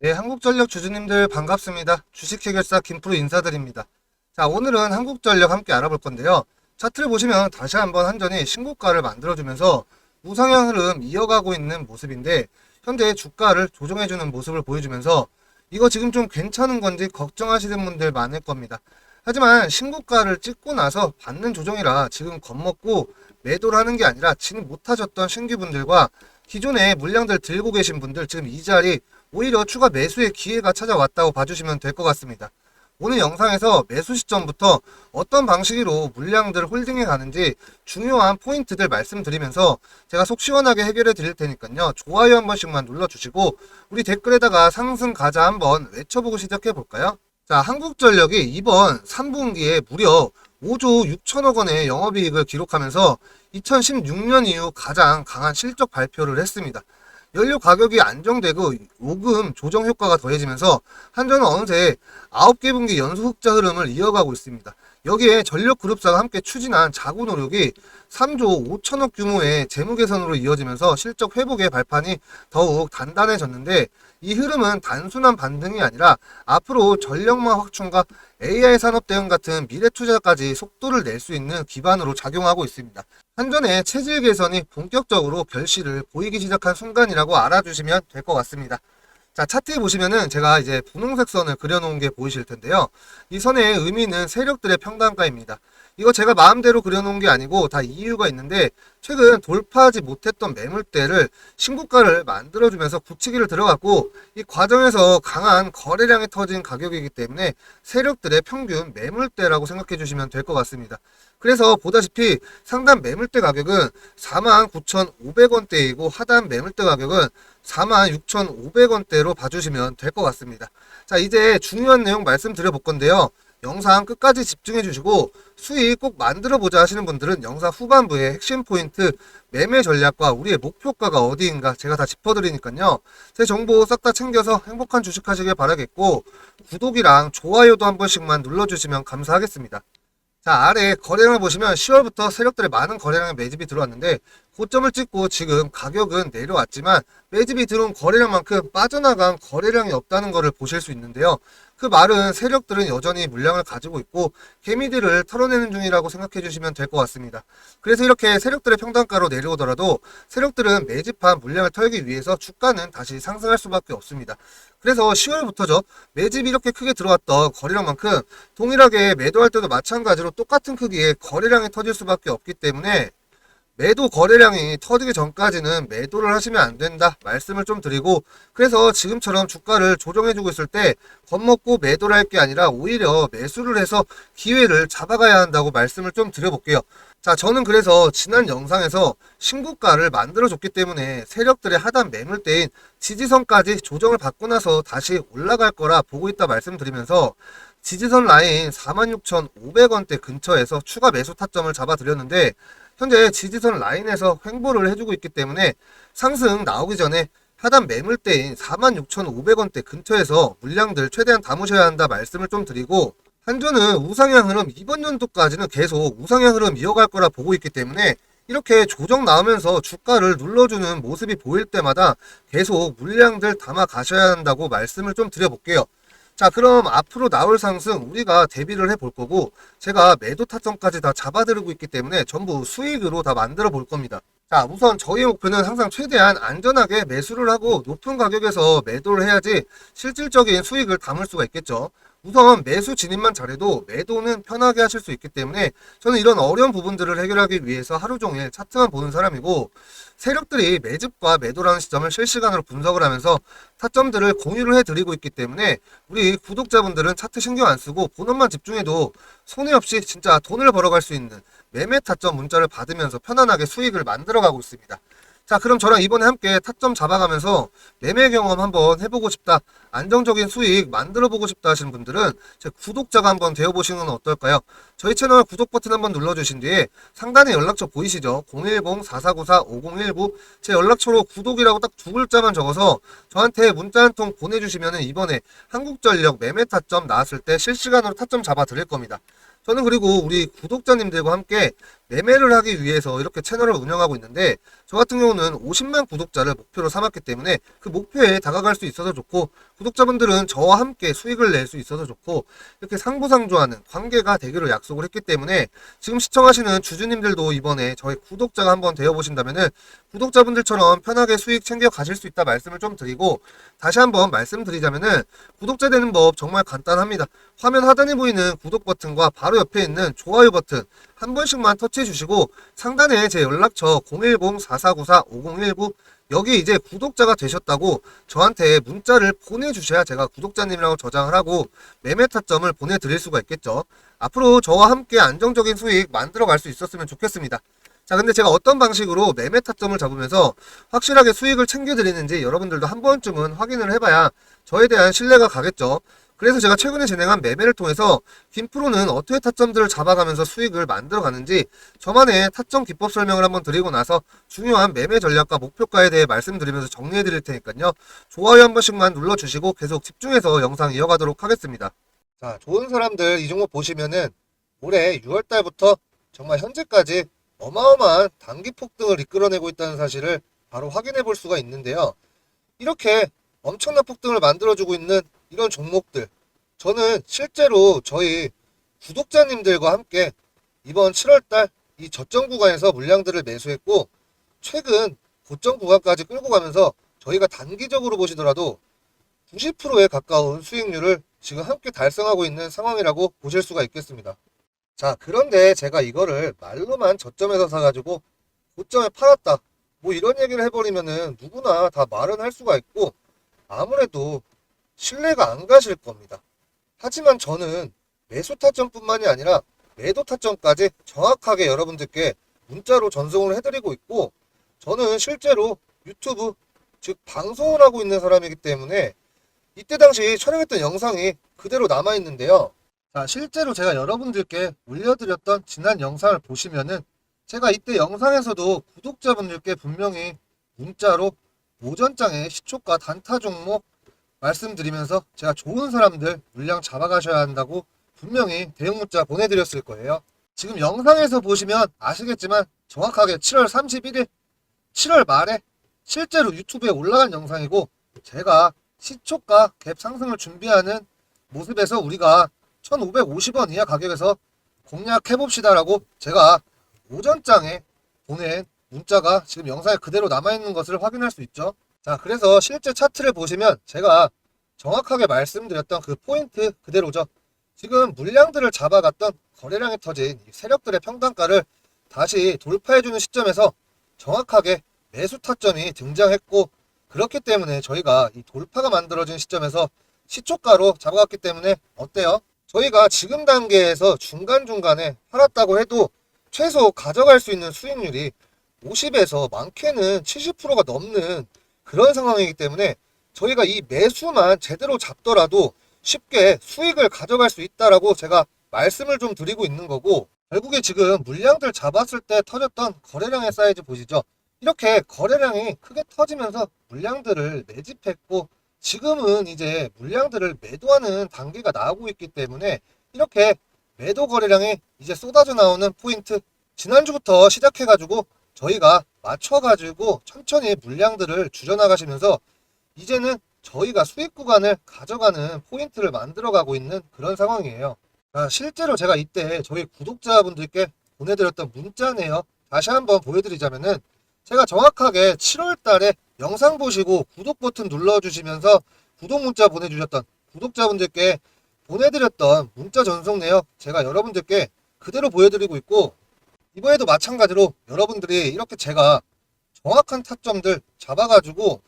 네, 한국전력 주주님들 반갑습니다. 주식해결사 김프로 인사드립니다. 자, 오늘은 한국전력 함께 알아볼 건데요. 차트를 보시면 다시 한번 한전이 신고가를 만들어주면서 우상향 흐름 이어가고 있는 모습인데 현재 주가를 조정해주는 모습을 보여주면서 이거 지금 좀 괜찮은 건지 걱정하시는 분들 많을 겁니다. 하지만 신고가를 찍고 나서 받는 조정이라 지금 겁먹고 매도를 하는 게 아니라 지금 못하셨던 신규분들과 기존에 물량들 들고 계신 분들 지금 이 자리 오히려 추가 매수의 기회가 찾아왔다고 봐주시면 될 것 같습니다. 오늘 영상에서 매수 시점부터 어떤 방식으로 물량들 홀딩해 가는지 중요한 포인트들 말씀드리면서 제가 속 시원하게 해결해 드릴 테니까요. 좋아요 한 번씩만 눌러주시고 우리 댓글에다가 상승 가자 한번 외쳐보고 시작해 볼까요? 자, 한국전력이 이번 3분기에 무려 5조 6천억 원의 영업이익을 기록하면서 2016년 이후 가장 강한 실적 발표를 했습니다. 연료 가격이 안정되고 요금 조정 효과가 더해지면서 한전은 어느새 9개 분기 연속 흑자 흐름을 이어가고 있습니다. 여기에 전력그룹사가 함께 추진한 자구 노력이 3조 5천억 규모의 재무 개선으로 이어지면서 실적 회복의 발판이 더욱 단단해졌는데 이 흐름은 단순한 반등이 아니라 앞으로 전력망 확충과 AI 산업 대응 같은 미래 투자까지 속도를 낼 수 있는 기반으로 작용하고 있습니다. 한전의 체질 개선이 본격적으로 결실을 보이기 시작한 순간이라고 알아주시면 될 것 같습니다. 자, 차트에 보시면은 제가 이제 분홍색 선을 그려놓은 게 보이실 텐데요. 이 선의 의미는 세력들의 평단가입니다. 이거 제가 마음대로 그려놓은 게 아니고 다 이유가 있는데 최근 돌파하지 못했던 매물대를 신고가를 만들어주면서 굳히기를 들어갔고 이 과정에서 강한 거래량이 터진 가격이기 때문에 세력들의 평균 매물대라고 생각해 주시면 될 것 같습니다. 그래서 보다시피 상단 매물대 가격은 49,500원대이고 하단 매물대 가격은 46,500원대로 봐주시면 될 것 같습니다. 자, 이제 중요한 내용 말씀드려 볼 건데요. 영상 끝까지 집중해 주시고 수익 꼭 만들어 보자 하시는 분들은 영상 후반부에 핵심 포인트 매매 전략과 우리의 목표가가 어디인가 제가 다 짚어드리니까요. 제 정보 싹 다 챙겨서 행복한 주식 하시길 바라겠고 구독이랑 좋아요도 한 번씩만 눌러주시면 감사하겠습니다. 자 아래 거래량을 보시면 10월부터 세력들의 많은 거래량의 매집이 들어왔는데 고점을 찍고 지금 가격은 내려왔지만 매집이 들어온 거래량만큼 빠져나간 거래량이 없다는 것을 보실 수 있는데요. 그 말은 세력들은 여전히 물량을 가지고 있고 개미들을 털어내는 중이라고 생각해 주시면 될 것 같습니다. 그래서 이렇게 세력들의 평단가로 내려오더라도 세력들은 매집한 물량을 털기 위해서 주가는 다시 상승할 수밖에 없습니다. 그래서 10월부터죠. 매집이 이렇게 크게 들어왔던 거래량만큼 동일하게 매도할 때도 마찬가지로 똑같은 크기의 거래량이 터질 수밖에 없기 때문에 매도 거래량이 터지기 전까지는 매도를 하시면 안 된다 말씀을 좀 드리고 그래서 지금처럼 주가를 조정해주고 있을 때 겁먹고 매도를 할 게 아니라 오히려 매수를 해서 기회를 잡아가야 한다고 말씀을 좀 드려볼게요. 자, 저는 그래서 지난 영상에서 신고가를 만들어줬기 때문에 세력들의 하단 매물대인 지지선까지 조정을 받고 나서 다시 올라갈 거라 보고 있다 말씀드리면서 지지선 라인 46,500원대 근처에서 추가 매수 타점을 잡아드렸는데 현재 지지선 라인에서 횡보를 해주고 있기 때문에 상승 나오기 전에 하단 매물대인 46,500원대 근처에서 물량들 최대한 담으셔야 한다 말씀을 좀 드리고 한전은 우상향 흐름 이번 연도까지는 계속 우상향 흐름 이어갈 거라 보고 있기 때문에 이렇게 조정 나오면서 주가를 눌러주는 모습이 보일 때마다 계속 물량들 담아 가셔야 한다고 말씀을 좀 드려볼게요. 자 그럼 앞으로 나올 상승 우리가 대비를 해 볼 거고 제가 매도 타점까지 다 잡아드리고 있기 때문에 전부 수익으로 다 만들어 볼 겁니다. 자 우선 저희 목표는 항상 최대한 안전하게 매수를 하고 높은 가격에서 매도를 해야지 실질적인 수익을 담을 수가 있겠죠. 우선 매수 진입만 잘해도 매도는 편하게 하실 수 있기 때문에 저는 이런 어려운 부분들을 해결하기 위해서 하루 종일 차트만 보는 사람이고 세력들이 매집과 매도라는 시점을 실시간으로 분석을 하면서 타점들을 공유를 해드리고 있기 때문에 우리 구독자분들은 차트 신경 안 쓰고 본업만 집중해도 손해 없이 진짜 돈을 벌어갈 수 있는 매매 타점 문자를 받으면서 편안하게 수익을 만들어가고 있습니다. 자, 그럼 저랑 이번에 함께 타점 잡아가면서 매매 경험 한번 해보고 싶다, 안정적인 수익 만들어보고 싶다 하시는 분들은 제 구독자가 한번 되어보시는 건 어떨까요? 저희 채널 구독 버튼 한번 눌러주신 뒤에 상단에 연락처 보이시죠? 010-4494-5019 제 연락처로 구독이라고 딱 두 글자만 적어서 저한테 문자 한 통 보내주시면 이번에 한국전력 매매 타점 나왔을 때 실시간으로 타점 잡아 드릴 겁니다. 저는 그리고 우리 구독자님들과 함께 매매를 하기 위해서 이렇게 채널을 운영하고 있는데 저 같은 경우는 50만 구독자를 목표로 삼았기 때문에 그 목표에 다가갈 수 있어서 좋고 구독자분들은 저와 함께 수익을 낼 수 있어서 좋고 이렇게 상부상조하는 관계가 되기로 약속을 했기 때문에 지금 시청하시는 주주님들도 이번에 저희 구독자가 한번 되어보신다면은 구독자분들처럼 편하게 수익 챙겨 가실 수 있다 말씀을 좀 드리고 다시 한번 말씀드리자면은 구독자 되는 법 정말 간단합니다. 화면 하단에 보이는 구독 버튼과 바로 옆에 있는 좋아요 버튼 한 번씩만 터치해 주시고 상단에 제 연락처 010-4494-5019 여기 이제 구독자가 되셨다고 저한테 문자를 보내주셔야 제가 구독자님이라고 저장을 하고 매매 타점을 보내드릴 수가 있겠죠. 앞으로 저와 함께 안정적인 수익 만들어 갈 수 있었으면 좋겠습니다. 자, 근데 제가 어떤 방식으로 매매 타점을 잡으면서 확실하게 수익을 챙겨드리는지 여러분들도 한 번쯤은 확인을 해봐야 저에 대한 신뢰가 가겠죠. 그래서 제가 최근에 진행한 매매를 통해서 김프로는 어떻게 타점들을 잡아가면서 수익을 만들어 가는지 저만의 타점 기법 설명을 한번 드리고 나서 중요한 매매 전략과 목표가에 대해 말씀드리면서 정리해 드릴 테니까요. 좋아요 한 번씩만 눌러주시고 계속 집중해서 영상 이어가도록 하겠습니다. 자, 좋은 사람들 이 종목 보시면은 올해 6월 달부터 정말 현재까지 어마어마한 단기 폭등을 이끌어내고 있다는 사실을 바로 확인해 볼 수가 있는데요. 이렇게 엄청난 폭등을 만들어주고 있는 이런 종목들. 저는 실제로 저희 구독자님들과 함께 이번 7월달 이 저점 구간에서 물량들을 매수했고, 최근 고점 구간까지 끌고 가면서 저희가 단기적으로 보시더라도 90%에 가까운 수익률을 지금 함께 달성하고 있는 상황이라고 보실 수가 있겠습니다. 자, 그런데 제가 이거를 말로만 저점에서 사가지고 고점에 팔았다. 뭐 이런 얘기를 해버리면은 누구나 다 말은 할 수가 있고 아무래도 신뢰가 안 가실 겁니다. 하지만 저는 매수 타점뿐만이 아니라 매도 타점까지 정확하게 여러분들께 문자로 전송을 해드리고 있고 저는 실제로 유튜브 즉 방송을 하고 있는 사람이기 때문에 이때 당시 촬영했던 영상이 그대로 남아 있는데요. 자, 실제로 제가 여러분들께 올려드렸던 지난 영상을 보시면은 제가 이때 영상에서도 구독자분들께 분명히 문자로 오전장에 시초가 단타 종목 말씀드리면서 제가 좋은 사람들 물량 잡아가셔야 한다고 분명히 대응 문자 보내드렸을 거예요. 지금 영상에서 보시면 아시겠지만 정확하게 7월 31일, 7월 말에 실제로 유튜브에 올라간 영상이고 제가 시초가 갭 상승을 준비하는 모습에서 우리가 1,550원 이하 가격에서 공략해봅시다라고 제가 오전장에 보낸 문자가 지금 영상에 그대로 남아있는 것을 확인할 수 있죠. 자, 그래서 실제 차트를 보시면 제가 정확하게 말씀드렸던 그 포인트 그대로죠. 지금 물량들을 잡아갔던 거래량이 터진 이 세력들의 평단가를 다시 돌파해주는 시점에서 정확하게 매수 타점이 등장했고 그렇기 때문에 저희가 이 돌파가 만들어진 시점에서 시초가로 잡아갔기 때문에 어때요? 저희가 지금 단계에서 중간중간에 팔았다고 해도 최소 가져갈 수 있는 수익률이 50에서 많게는 70%가 넘는 그런 상황이기 때문에 저희가 이 매수만 제대로 잡더라도 쉽게 수익을 가져갈 수 있다라고 제가 말씀을 좀 드리고 있는 거고 결국에 지금 물량들 잡았을 때 터졌던 거래량의 사이즈 보시죠. 이렇게 거래량이 크게 터지면서 물량들을 매집했고 지금은 이제 물량들을 매도하는 단계가 나오고 있기 때문에 이렇게 매도 거래량이 이제 쏟아져 나오는 포인트 지난주부터 시작해가지고 저희가 맞춰가지고 천천히 물량들을 줄여나가시면서 이제는 저희가 수익 구간을 가져가는 포인트를 만들어가고 있는 그런 상황이에요. 아, 실제로 제가 이때 저희 구독자분들께 보내드렸던 문자네요. 다시 한번 보여드리자면은 제가 정확하게 7월 달에 영상 보시고 구독 버튼 눌러주시면서 구독 문자 보내주셨던 구독자분들께 보내드렸던 문자 전송 내역 제가 여러분들께 그대로 보여드리고 있고 이번에도 마찬가지로 여러분들이 이렇게 제가 정확한 타점들 잡아가지고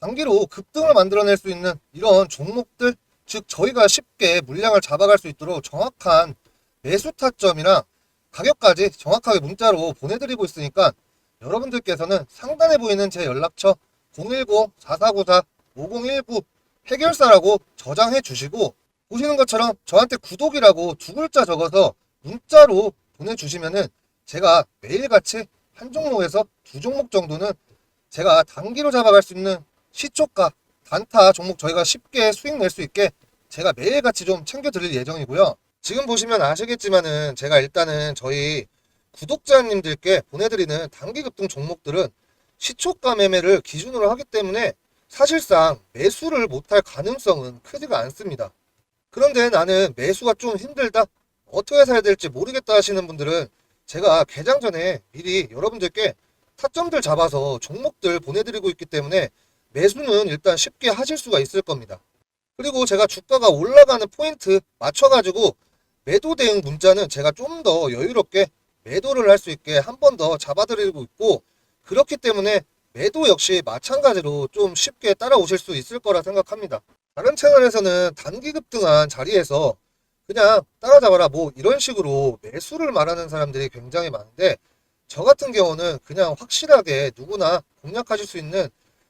단기로 급등을 만들어낼 수 있는 이런 종목들 즉 저희가 쉽게 물량을 잡아갈 수 있도록 정확한 매수 타점이랑 가격까지 정확하게 문자로 보내드리고 있으니까 여러분들께서는 상단에 보이는 제 연락처 010-4494-5019 해결사라고 저장해 주시고 보시는 것처럼 저한테 구독이라고 두 글자 적어서 문자로 보내주시면은 제가 매일같이 한 종목에서 두 종목 정도는 제가 단기로 잡아갈 수 있는 시초가 단타 종목 저희가 쉽게 수익 낼 수 있게 제가 매일같이 좀 챙겨 드릴 예정이고요. 지금 보시면 아시겠지만은 제가 일단은 저희 구독자님들께 보내드리는 단기 급등 종목들은 시초가 매매를 기준으로 하기 때문에 사실상 매수를 못할 가능성은 크지가 않습니다. 그런데 나는 매수가 좀 힘들다, 어떻게 사야 될지 모르겠다 하시는 분들은 제가 개장 전에 미리 여러분들께 타점들 잡아서 종목들 보내드리고 있기 때문에 매수는 일단 쉽게 하실 수가 있을 겁니다. 그리고 제가 주가가 올라가는 포인트 맞춰가지고 매도 대응 문자는 제가 좀 더 여유롭게 매도를 할 수 있게 한 번 더 잡아드리고 있고 그렇기 때문에 매도 역시 마찬가지로 좀 쉽게 따라오실 수 있을 거라 생각합니다. 다른 채널에서는 단기 급등한 자리에서 그냥 따라잡아라 뭐 이런 식으로 매수를 말하는 사람들이 굉장히 많은데 저 같은 경우는 그냥 확실하게 누구나 공략하실 수 있는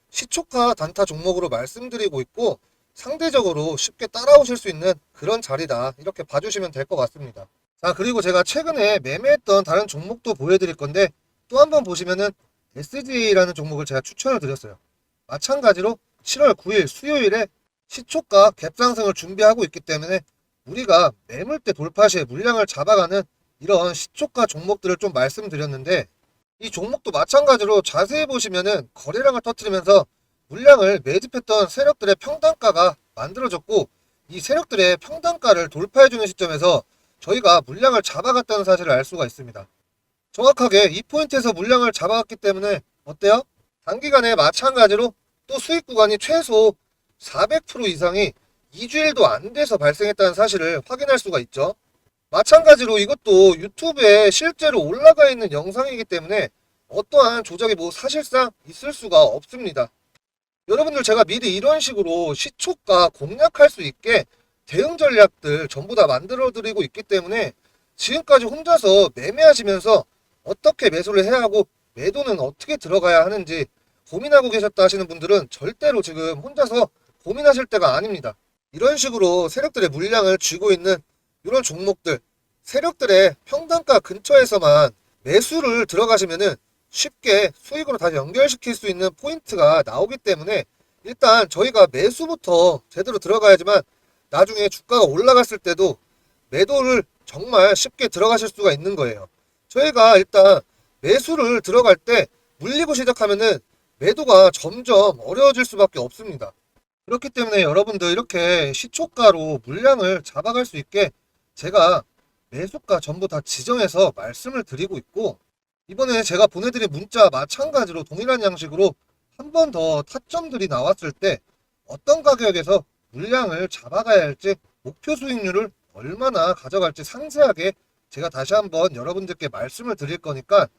시초가 단타 종목으로 말씀드리고 있고 상대적으로 쉽게 따라오실 수 있는 그런 자리다 이렇게 봐주시면 될 것 같습니다. 자 그리고 제가 최근에 매매했던 다른 종목도 보여드릴 건데 또 한번 보시면은 SG라는 종목을 제가 추천을 드렸어요. 마찬가지로 7월 9일 수요일에 시초가 갭상승을 준비하고 있기 때문에 우리가 매물대 돌파 시에 물량을 잡아가는 이런 시초가 종목들을 좀 말씀드렸는데 이 종목도 마찬가지로 자세히 보시면은 거래량을 터뜨리면서 물량을 매집했던 세력들의 평단가가 만들어졌고 이 세력들의 평단가를 돌파해주는 시점에서 저희가 물량을 잡아갔다는 사실을 알 수가 있습니다. 정확하게 이 포인트에서 물량을 잡아갔기 때문에 어때요? 단기간에 마찬가지로 또 수익 구간이 최소 400% 이상이 2주일도 안 돼서 발생했다는 사실을 확인할 수가 있죠. 마찬가지로 이것도 유튜브에 실제로 올라가 있는 영상이기 때문에 어떠한 조작이 뭐 사실상 있을 수가 없습니다. 여러분들 제가 미리 이런 식으로 시초가 공략할 수 있게 대응 전략들 전부 다 만들어 드리고 있기 때문에 지금까지 혼자서 매매하시면서 어떻게 매수를 해야 하고 매도는 어떻게 들어가야 하는지 고민하고 계셨다 하시는 분들은 절대로 지금 혼자서 고민하실 때가 아닙니다. 이런 식으로 세력들의 물량을 쥐고 있는 이런 종목들, 세력들의 평단가 근처에서만 매수를 들어가시면은 쉽게 수익으로 다시 연결시킬 수 있는 포인트가 나오기 때문에 일단 저희가 매수부터 제대로 들어가야지만 나중에 주가가 올라갔을 때도 매도를 정말 쉽게 들어가실 수가 있는 거예요. 저희가 일단 매수를 들어갈 때 물리고 시작하면은 매도가 점점 어려워질 수밖에 없습니다. 그렇기 때문에 여러분들 이렇게 시초가로 물량을 잡아갈 수 있게 제가 매수가 전부 다 지정해서 말씀을 드리고 있고 이번에 제가 보내드린 문자 마찬가지로 동일한 양식으로 한 번 더 타점들이 나왔을 때 어떤 가격에서 물량을 잡아가야 할지 목표 수익률을 얼마나 가져갈지 상세하게 제가 다시 한번 여러분들께 말씀을 드릴 거니까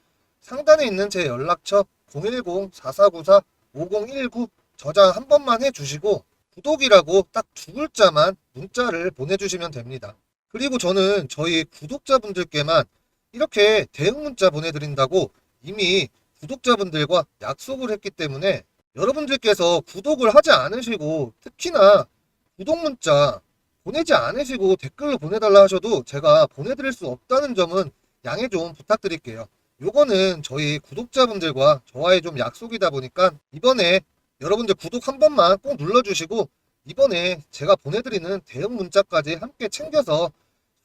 상단에 있는 제 연락처 010-4494-5019 저장 한 번만 해주시고 구독이라고 딱 두 글자만 문자를 보내주시면 됩니다. 그리고 저는 저희 구독자분들께만 이렇게 대응 문자 보내드린다고 이미 구독자분들과 약속을 했기 때문에 여러분들께서 구독을 하지 않으시고 특히나 구독 문자 보내지 않으시고 댓글로 보내달라 하셔도 제가 보내드릴 수 없다는 점은 양해 좀 부탁드릴게요. 요거는 저희 구독자분들과 저와의 좀 약속이다 보니까 이번에 여러분들 구독 한 번만 꼭 눌러주시고 이번에 제가 보내드리는 대응 문자까지 함께 챙겨서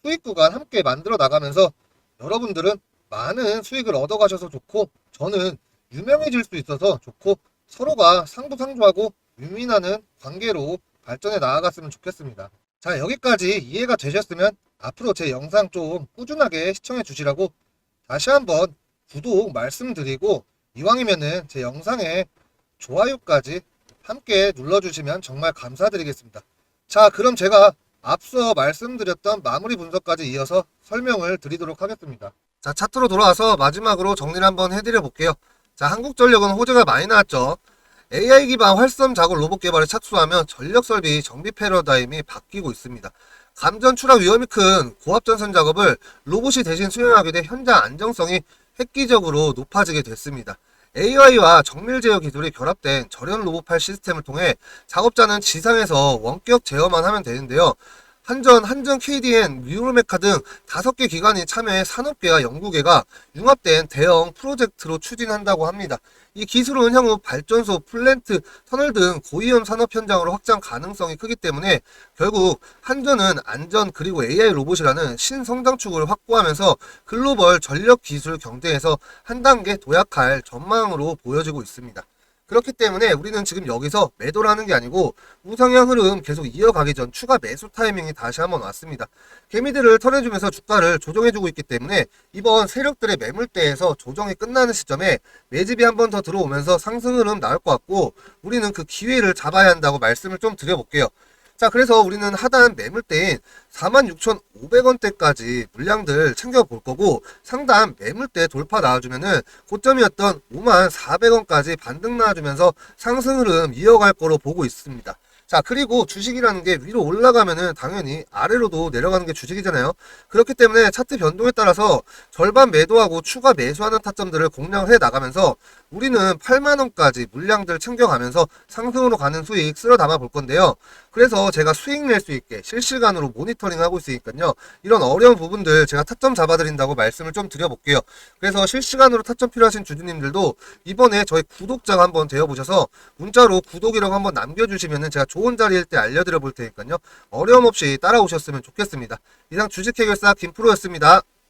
수익 구간 함께 만들어 나가면서 여러분들은 많은 수익을 얻어가셔서 좋고 저는 유명해질 수 있어서 좋고 서로가 상부상조하고 윈윈하는 관계로 발전해 나아갔으면 좋겠습니다. 자 여기까지 이해가 되셨으면 앞으로 제 영상 좀 꾸준하게 시청해 주시라고 다시 한번 구독 말씀드리고 이왕이면은 제 영상에 좋아요까지 함께 눌러주시면 정말 감사드리겠습니다. 자 그럼 제가 앞서 말씀드렸던 마무리 분석까지 이어서 설명을 드리도록 하겠습니다. 자, 차트로 돌아와서 마지막으로 정리를 한번 해드려 볼게요. 자, 한국전력은 호재가 많이 나왔죠. AI 기반 활성 작업 로봇 개발에 착수하면 전력 설비 정비 패러다임이 바뀌고 있습니다. 감전 추락 위험이 큰 고압 전선 작업을 로봇이 대신 수행하게 돼 현장 안정성이 획기적으로 높아지게 됐습니다. AI와 정밀 제어 기술이 결합된 절연 로봇팔 시스템을 통해 작업자는 지상에서 원격 제어만 하면 되는데요. 한전, 한전 KDN, 뉴로메카 등 다섯 개 기관이 참여해 산업계와 연구계가 융합된 대형 프로젝트로 추진한다고 합니다. 이 기술은 향후 발전소, 플랜트, 터널 등 고위험 산업 현장으로 확장 가능성이 크기 때문에 결국 한전은 안전 그리고 AI 로봇이라는 신성장축을 확보하면서 글로벌 전력 기술 경쟁에서 한 단계 도약할 전망으로 보여지고 있습니다. 그렇기 때문에 우리는 지금 여기서 매도라는 게 아니고 우상향 흐름 계속 이어가기 전 추가 매수 타이밍이 다시 한번 왔습니다. 개미들을 털어주면서 주가를 조정해주고 있기 때문에 이번 세력들의 매물대에서 조정이 끝나는 시점에 매집이 한 번 더 들어오면서 상승 흐름 나올 것 같고 우리는 그 기회를 잡아야 한다고 말씀을 좀 드려볼게요. 자, 그래서 우리는 하단 매물대인 46,500원대까지 물량들 챙겨볼 거고 상단 매물대 돌파 나와주면은 고점이었던 54,400원까지 반등 나와주면서 상승 흐름 이어갈 거로 보고 있습니다. 자, 그리고 주식이라는 게 위로 올라가면은 당연히 아래로도 내려가는 게 주식이잖아요. 그렇기 때문에 차트 변동에 따라서 절반 매도하고 추가 매수하는 타점들을 공략을 해 나가면서 우리는 8만원까지 물량들 챙겨가면서 상승으로 가는 수익 쓸어 담아 볼 건데요. 그래서 제가 수익 낼 수 있게 실시간으로 모니터링 하고 있으니까요. 이런 어려운 부분들 제가 타점 잡아드린다고 말씀을 좀 드려볼게요. 그래서 실시간으로 타점 필요하신 주주님들도 이번에 저희 구독자가 한번 되어보셔서 문자로 구독이라고 한번 남겨주시면은 제가 좋은 자리일 때 알려드려 볼 테니까요. 어려움 없이 따라오셨으면 좋겠습니다. 이상 주식 해결사 김프로였습니다.